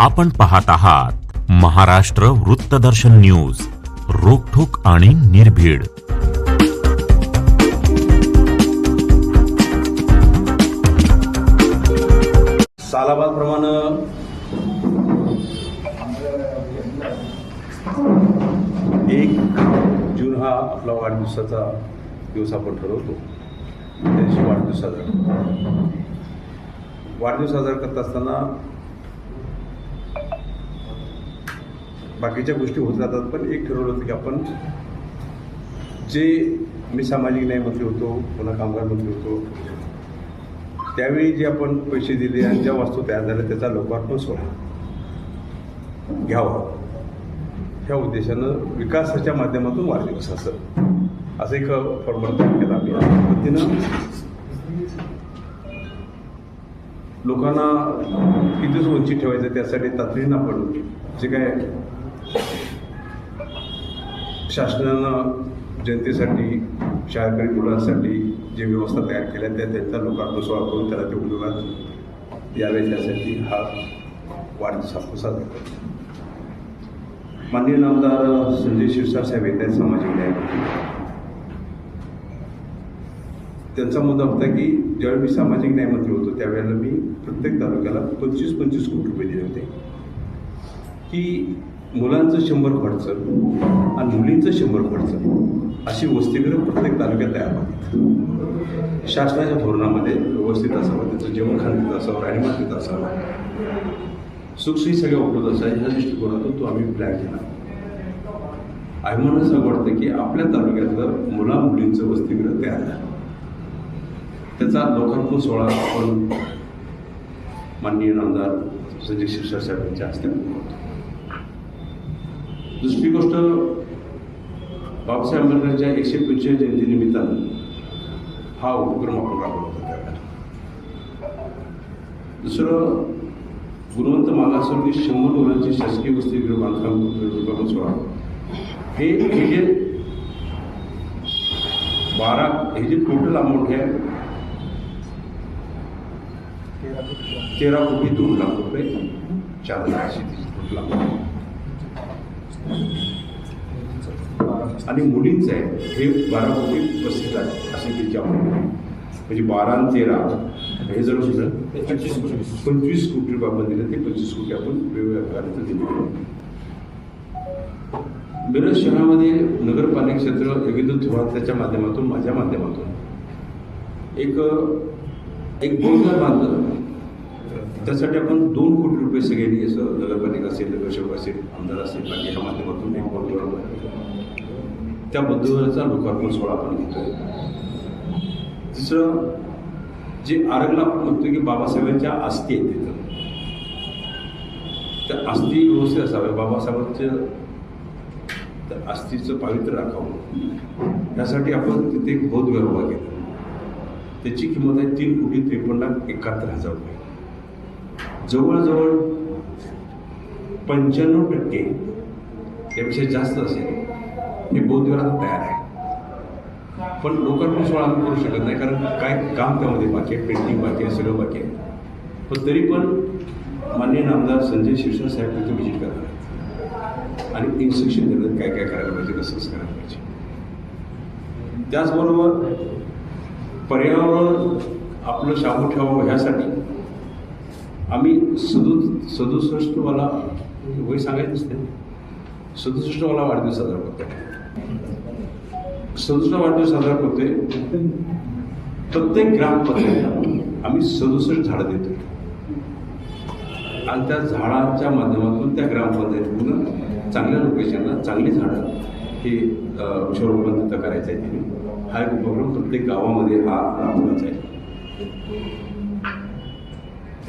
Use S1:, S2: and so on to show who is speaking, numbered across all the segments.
S1: आपण पाहत आहात महाराष्ट्र वृत्तदर्शन न्यूज रोखोक आणि निर्भीड.
S2: सालाबादप्रमाणे एक जून हा आपला वाढदिवसाचा दिवस आपण ठरवतो. त्या दिवशी वाढदिवस साजरा वाढदिवस साजरा करत असताना बाकीच्या गोष्टी होत राहतात पण एक ठरवलं होतं की आपण जे मी सामाजिक न्याय मंत्री होतो पुन्हा कामगार मंत्री होतो त्यावेळी जे आपण पैसे दिले आणि ज्या वस्तू तयार झाल्या त्याचा लोकार्पण सोहळा घ्यावा. ह्या उद्देशानं विकासाच्या माध्यमातून वाढदिवस असं. असं एक फॉर्मल तयार केला आम्ही. पद्धतीनं लोकांना किती वंचित ठेवायचं त्यासाठी तातडीनं आपण जे काय शासनानं जनतेसाठी शाळकरी मुलांसाठी जे व्यवस्था तयार केल्या त्या त्यांचा लोकार्पण सोहळा करून त्याला ते उपयोगात यावे त्यासाठी हा वाढदिवस आपण साजरा करतो माननीय नामदार संजय शिरसाट साहेब येत आहेत सामाजिक न्याय त्यांचा मुद्दा होता की ज्यावेळी मी सामाजिक न्यायमंत्री होतो त्यावेळेला मी प्रत्येक तालुक्याला पंचवीस पंचवीस कोटी रुपये दिले होते. की मुलांचं शंभर खर्च आणि मुलींचं शंभर खर्च अशी वसतिगृह प्रत्येक तालुक्यात तयार व्हावीत शासनाच्या धोरणामध्ये व्यवस्थित असावं त्याचं जेवण खाण तिथं असावं राहणीमान तिथं असावं. सुखसोयी सगळ्या उपलब्ध असायच्या ह्या दृष्टिकोनातून तो आम्ही प्लॅन केला आम्हाला असं वाटतं की आपल्या तालुक्यातलं मुला मुलींचं वसतिगृह तयार झालं. त्याचा लोकार्पण सोहळा आपण माननीय आमदार संजय शिरसाट हस्ते दुसरी गोष्ट बाबासाहेब आंबेडकरांच्या एकशे पंचवीस जयंतीनिमित्तानं हा उपक्रम आपण राबवला होता त्यावेळेला. दुसरं गुणवंत मागासवर्गीय शंभर मुलांची शासकीय वस्ती बांधकाम लोकार्पण सोहळा हे हे जे बारा हे जे टोटल अमाऊंट आहे तेरा कोटी दोन लाख रुपये चार लाख अशी टोटल अमाऊंट आणि मुलींचं आहे हे बारा कोटी उपस्थित आहे असे त्यांच्या म्हणजे बारा आणि तेरा हे जर सुद्धा पंचवीस पंचवीस कोटी रुपये आपण दिले ते पंचवीस कोटी आपण वेगवेगळ्या प्रकारे दिले. मिरज शहरामध्ये नगरपालिका क्षेत्र विद्युत विभागाच्या माध्यमातून माझ्या माध्यमातून एक एक बोलदार बांधलं त्यासाठी आपण दोन कोटी रुपये सगळ्यांनी असं नगरपालिका असेल नगरसेवक असेल आमदार असेल बाकी ह्या माध्यमातून एक बोलघर बांधलं. त्या बुद्धवाराचा लोकार्पण सोहळा आपण घेतोय. दुसरं जे आरगला आपण म्हणतो की बाबासाहेबांच्या अस्थी आहेत तिथं. त्या अस्थी व्यवस्थित असाव्या बाबासाहेबांच्या त्या अस्थीचं पावित्र्य राखावं. त्यासाठी आपण तिथे एक बोधघर उभा केला. त्याची किंमत आहे तीन कोटी त्रेपन्न लाख एकाहत्तर हजार रुपये. जवळजवळ पंच्याण्णव टक्के त्यापेक्षा जास्त असेल. हे बौद्ध तयार आहे. पण लोकांकडून सोळा आम्ही करू शकत नाही कारण काय काम त्यामध्ये बाकी आहे? पेंटिंग बाकी आहे सगळं बाकी आहे. पण तरी पण माननीय आमदार संजय शिरसाट साहेब तिथे व्हिजिट करणार आहेत. आणि इन्स्ट्रक्शन देणार काय काय करायला पाहिजे कसं कसं करायला पाहिजे. त्याचबरोबर पर्यावरण आपलं शाबू ठेवावं ह्यासाठी आम्ही सदु सदुसष्टवाला वय सांगायचं असते. सदुसष्टवाला वाढदिवस साजरा करतो सदुसष्ट वाढदिवस साजरा करतोय. प्रत्येक ग्रामपंचायतीला आम्ही सदुसष्ट झाडं देतो आणि त्या झाडाच्या माध्यमातून त्या ग्रामपंचायतीतून चांगल्या लोकेशनला चांगली झाडं हे वृक्षारोपण तिथं करायचं आहे हा एक उपक्रम प्रत्येक गावामध्ये हा राबवायचा आहे.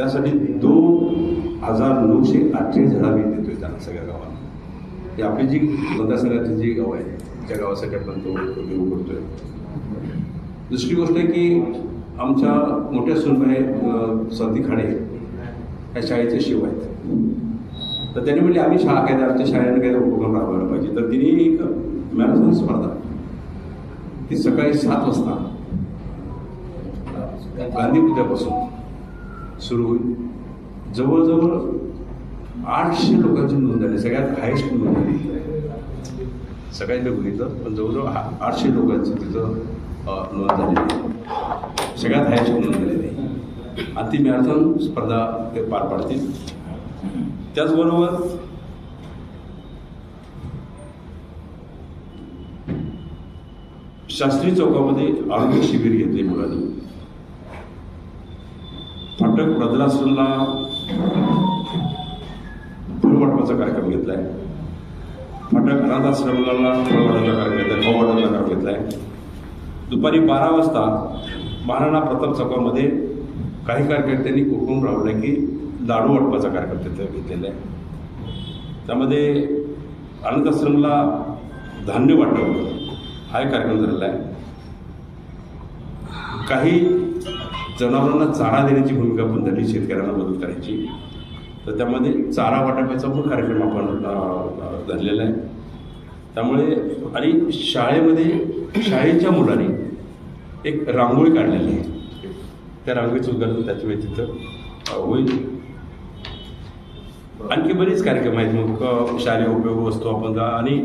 S2: त्यासाठी दोन हजार नऊशे अठ्ठेचाळीस झाडं आम्ही देतोय त्यांना सगळ्या गावांना. हे आपली जी मतदारसंघातली जी गाव आहे त्या गावासाठी आपण तो देऊ करतोय. दुसरी गोष्ट आहे की आमच्या मोठ्या सुनबाई स्वाती खाणे ह्या शाळेचे शिव आहेत. तर त्यांनी म्हणले आम्ही शाळा काय आमच्या शाळेनं काय उपक्रम राबवायला पाहिजे? तर तिने एक मॅरेथॉन स्पर्धा ती सकाळी सात वाजता गांधी पुतळ्यापासून सुरू होईल. जवळजवळ आठशे लोकांची नोंद झाली सगळ्यात हायेस्ट नोंद झाली सगळ्यांनी बघितलं पण जवळजवळ आठशे लोकांची तिथं नोंद झालेली सगळ्यात हायेस्ट नोंद झालेली आणि ती मॅरेथॉन स्पर्धा ते पार पाडतील. त्याचबरोबर शास्त्री चौकामध्ये आरोग्य शिबिर घेतले मुलांनी. फाटक वृद्धाश्रमला फळ वाटपाचा कार्यक्रम घेतलाय. फाटक अनाथ आश्रमाला फळ वाटपाचा कार्यक्रम घेतलाय फळ वाटपाचा कार्यक्रम घेतलाय. दुपारी बारा वाजता महाराणा प्रताप चौकामध्ये काही कार्यकर्त्यांनी कुटुंब राबवला की लाडू वाटपाचा कार्यक्रम तिथं घेतलेला आहे. त्यामध्ये अनाथाश्रमला धान्य वाटप हा एक कार्यक्रम झालेला आहे. काही जनावरांना चारा देण्याची भूमिका पण झाली शेतकऱ्यांना मदत करायची. तर त्यामध्ये चारा वाटपाचा पण कार्यक्रम आपण धरलेला आहे. त्यामुळे आणि शाळेमध्ये शाळेच्या मुलांनी एक रांगोळी काढलेली आहे. त्या रांगोळीचं उद्घाटन त्याच्या व्यतिरिक्त तिथं होईल. आणखी बरेच कार्यक्रम आहेत. मग शालेय उपयोग वस्तू आपण जा आणि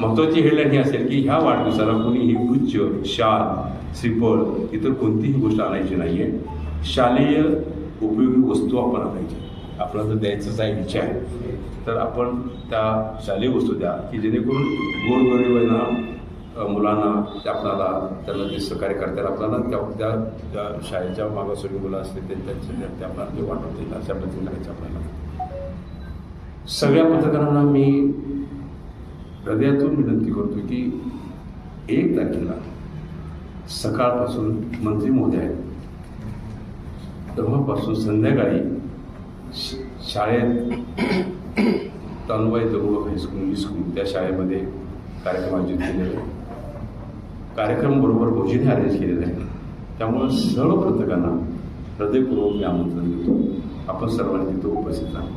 S2: महत्त्वाची हेडलाईन ही असेल की ह्या वाढदिवसाला कोणीही गुच्छ शाल श्रीफळ इतर कोणतीही गोष्ट आणायची नाही आहे शालेय उपयोगी वस्तू आपण आणायची. आपला जर द्यायचंच आहे इच्छा आहे. तर आपण त्या शालेय वस्तू द्या की जेणेकरून गोरगरिबांना मुलांना ते आपणाला त्यांना ते सहकार्य करता येईल आपल्याला त्या त्या त्या शाळेच्या मागासवर्गीय मुलं असतील त्यांच्या त्यांचे ते आपल्याला ते वाटवतील अशा पद्धतीने करायचं आपल्याला. सगळ्या पत्रकारांना मी हृदयातून विनंती करतो की एक तारखेला सकाळपासून मंत्री मोदी आहेत. तेव्हापासून संध्याकाळी श- शाळेत तन्वय दगडू हायस्कूल स्कूल त्या शाळेमध्ये कार्यक्रम आयोजित केलेले आहे. कार्यक्रम बरोबर भोजनही अरेंज केलेले आहे त्यामुळं सर्व पत्रकारांना हृदयपूर्वक मी आमंत्रण देतो. आपण सर्वांनी तिथं उपस्थित राहा.